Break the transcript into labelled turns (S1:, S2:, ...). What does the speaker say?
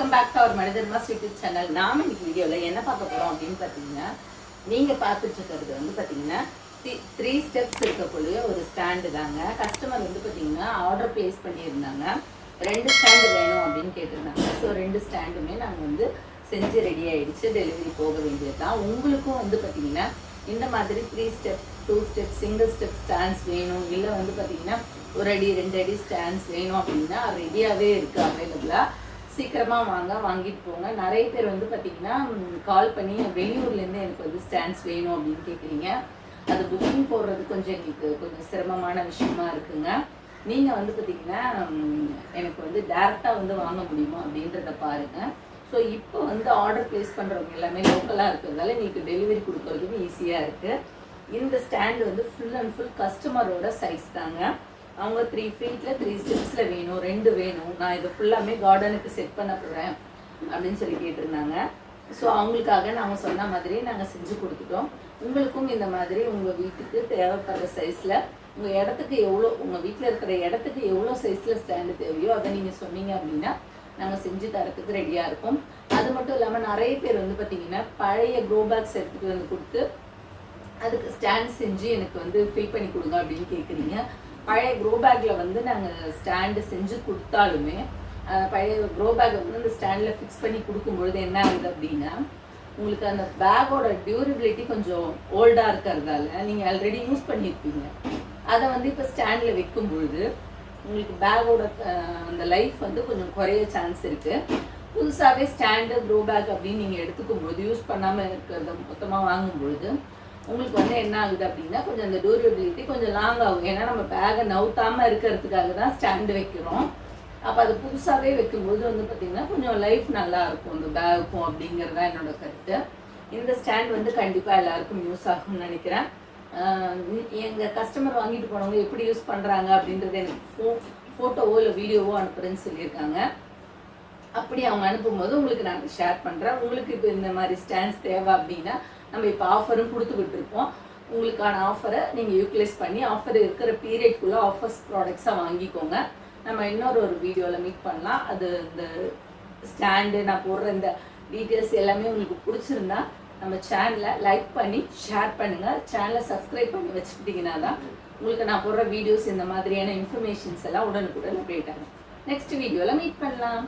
S1: Back to அவர் மனிதர்மா YouTube channel நாம இன்னைக்கு வீடியோவில் என்ன பார்க்க போகிறோம் அப்படின்னு பார்த்தீங்கன்னா நீங்கள் பார்த்துட்டு இருக்கிறது வந்து பார்த்தீங்கன்னா த்ரீ ஸ்டெப்ஸ் இருக்கக்கூடிய ஒரு ஸ்டாண்டு தாங்க. கஸ்டமர் வந்து பார்த்தீங்கன்னா ஆர்டர் ப்ளேஸ் பண்ணியிருந்தாங்க. ரெண்டு ஸ்டாண்டு வேணும் அப்படின்னு கேட்டிருந்தாங்க. ஸோ ரெண்டு ஸ்டாண்டுமே நாங்கள் வந்து செஞ்சு ரெடி ஆகிடுச்சு டெலிவரி போக வேண்டியது தான் உங்களுக்கும் வந்து பார்த்தீங்கன்னா இந்த மாதிரி three step two step single step stands வேணும். இல்லை வந்து பார்த்தீங்கன்னா ஒரு அடி ரெண்டு அடி ஸ்டாண்ட்ஸ் வேணும் அப்படின்னா ரெடியாகவே இருக்குது அவைலபிளாக சீக்கிரமாக வாங்க வாங்கிட்டு போங்க. நிறைய பேர் வந்து பார்த்தீங்கன்னா கால் பண்ணி வெளியூர்லேருந்து எனக்கு வந்து ஸ்டாண்ட்ஸ் வேணும் அப்படின்னு கேட்குறீங்க அது புக்கிங் போடுறது கொஞ்சம் எங்களுக்கு கொஞ்சம் சிரமமான விஷயமா இருக்குங்க. நீங்கள் வந்து பார்த்தீங்கன்னா எனக்கு வந்து டேரெக்டாக வந்து வாங்க முடியுமா அப்படின்றத பாருங்கள் ஸோ இப்போ வந்து ஆர்டர் ப்ளேஸ் பண்ணுறவங்க எல்லாமே லோக்கலாக இருக்கிறதால நீங்கள் டெலிவரி கொடுக்கறதுக்கு ஈஸியாக இருக்குது இந்த ஸ்டாண்ட் வந்து ஃபுல் அண்ட் ஃபுல் கஸ்டமரோட சைஸ் தாங்க. அவங்க த்ரீ ஃபீட்டில் த்ரீ ஸ்டெப்ஸில் வேணும் ரெண்டு வேணும். நான் இதை ஃபுல்லாமே கார்டனுக்கு செட் பண்ண போகிறேன் அப்படின்னு சொல்லி கேட்டிருந்தாங்க. ஸோ அவங்களுக்காக நாங்கள் சொன்ன மாதிரி நாங்கள் செஞ்சு கொடுத்துட்டோம். உங்களுக்கும் இந்த மாதிரி உங்கள் வீட்டுக்கு தேவைப்படுற சைஸில் உங்கள் இடத்துக்கு எவ்வளோ உங்கள் வீட்டில் இருக்கிற இடத்துக்கு எவ்வளோ சைஸில் ஸ்டாண்டு தேவையோ அதை நீங்கள் சொன்னீங்க அப்படின்னா நாங்கள் செஞ்சு தரத்துக்கு ரெடியாக இருக்கும். அது மட்டும் இல்லாமல் நிறைய பேர் வந்து பார்த்தீங்கன்னா பழைய க்ரோ பேக்ஸ் எடுத்துகிட்டு வந்து கொடுத்து அதுக்கு ஸ்டாண்ட் செஞ்சு எனக்கு வந்து ஃபில் பண்ணி கொடுங்க அப்படின்னு கேட்குறீங்க பழைய க்ரோ பேக்கில் வந்து நாங்கள் ஸ்டாண்டு செஞ்சு கொடுத்தாலுமே பழைய க்ரோ பேக்கை வந்து அந்த ஸ்டாண்டில் ஃபிக்ஸ் பண்ணி கொடுக்கும்பொழுது என்ன ஆகுது அப்படின்னா உங்களுக்கு அந்த பேக்கோட டியூரபிலிட்டி கொஞ்சம் ஓல்டாக இருக்கிறதால நீங்கள் ஆல்ரெடி யூஸ் பண்ணியிருப்பீங்க அதை வந்து இப்போ ஸ்டாண்டில் வைக்கும் பொழுது உங்களுக்கு பேக்கோட அந்த லைஃப் வந்து கொஞ்சம் குறைய சான்ஸ் இருக்குது புதுசாகவே ஸ்டாண்டு க்ரோ பேக் அப்படின்னு நீங்கள் எடுத்துக்கும் பொழுது யூஸ் பண்ணாமல் இருக்கிறத மொத்தமாக வாங்கும் பொழுது உங்களுக்கு வந்து என்ன ஆகுது அப்படின்னா கொஞ்சம் அந்த டூரபிலிட்டி கொஞ்சம் லாங் ஆகும் ஏன்னா நம்ம பேகை நவுத்தாமல் இருக்கிறதுக்காக தான் ஸ்டாண்டு வைக்கிறோம். அப்போ அது புதுசாகவே வைக்கும்போது வந்து பார்த்திங்கன்னா கொஞ்சம் லைஃப் நல்லா இருக்கும். இந்த பேகுக்கும் அப்படிங்கிறது தான் என்னோட கருத்து. இந்த ஸ்டாண்ட் வந்து கண்டிப்பாக எல்லாருக்கும் யூஸ் ஆகும்னு நினைக்கிறேன். எங்கள் கஸ்டமர் வாங்கிட்டு போனவங்க எப்படி யூஸ் பண்ணுறாங்க அப்படின்றது எனக்கு ஃபோ ஃபோட்டோவோ இல்லை வீடியோவோ அனுப்புறேன்னு சொல்லியிருக்காங்க. அப்படி அவங்க அனுப்பும்போது உங்களுக்கு நான் ஷேர் பண்ணுறேன் உங்களுக்கு இப்போ இந்த மாதிரி ஸ்டாண்ட்ஸ் தேவை அப்படின்னா நம்ம இப்போ ஆஃபரும் கொடுத்துக்கிட்டு இருக்கோம் உங்களுக்கான ஆஃபரை நீங்கள் யூட்டிலைஸ் பண்ணி ஆஃபர் இருக்கிற பீரியட்குள்ளே ஆஃபர்ஸ் ப்ராடக்ட்ஸாக வாங்கிக்கோங்க. நம்ம இன்னொரு ஒரு வீடியோவில் மீட் பண்ணலாம். அது இந்த ஸ்டாண்டு நான் போடுற இந்த டீட்டெயில்ஸ் எல்லாமே உங்களுக்கு பிடிச்சிருந்தா நம்ம சேனலை லைக் பண்ணி ஷேர் பண்ணுங்கள் சேனலை சப்ஸ்கிரைப் பண்ணி வச்சுக்கிட்டிங்கன்னா தான் உங்களுக்கு நான் போடுற வீடியோஸ் இந்த மாதிரியான இன்ஃபர்மேஷன்ஸ் எல்லாம் உடனுக்குடன் அப்டேட் ஆகும். நெக்ஸ்ட் வீடியோவில் மீட் பண்ணலாம்.